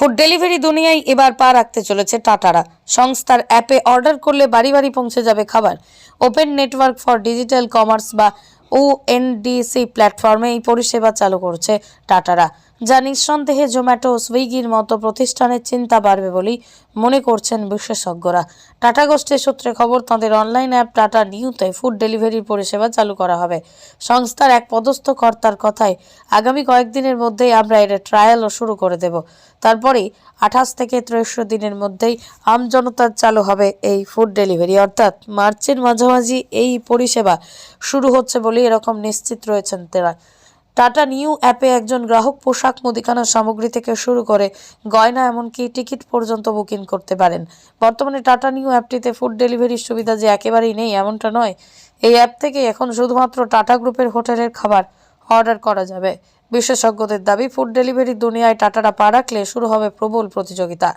Food delivery দুনিয়ায় এবার পা রাখতে চলেছে টাটারা। সংস্থার অ্যাপে অর্ডার করলে বাড়ি বাড়ি পৌঁছে যাবে খাবার। Open network for digital commerce বা ওএনডিসি প্ল্যাটফর্মে এই পরিষেবা চালু করছে টাটারা। যা নিঃসন্দেহে জোম্যাটো সুইগির মতো প্রতিষ্ঠানের চিন্তা বাড়বে বলেই মনে করছেন বিশেষজ্ঞরা। টাটা গোষ্ঠীর সূত্রে খবর, তাঁদের অনলাইন অ্যাপ টাটা নিউতে ফুড ডেলিভারির পরিষেবা চালু করা হবে। সংস্থার এক পদস্থ কর্তার কথায়, আগামী কয়েকদিনের মধ্যেই আমরা এর ট্রায়ালও শুরু করে দেব। তারপরেই আঠাশ থেকে ত্রিশ দিনের মধ্যেই আমজনতার চালু হবে এই ফুড ডেলিভারি। অর্থাৎ মার্চের মাঝামাঝি এই পরিষেবা শুরু হচ্ছে বলে এরকম নিশ্চিত রয়েছেন তারা। টাটা নিউ অ্যাপে একজন গ্রাহক পোশাক, মুদিখানার সামগ্রী থেকে শুরু করে গয়না এমনকি টিকিট পর্যন্ত বুকিং করতে পারেন। বর্তমানে টাটা নিউ অ্যাপটিতে ফুড ডেলিভারির সুবিধা যে একেবারেই নেই, এমনটা নয়। এই অ্যাপ থেকে এখন শুধুমাত্র টাটা গ্রুপের হোটেলের খাবার অর্ডার করা যাবে। বিশেষজ্ঞদের দাবি, ফুড ডেলিভারি দুনিয়ায় টাটারা পা রাখলে শুরু হবে প্রবল প্রতিযোগিতা।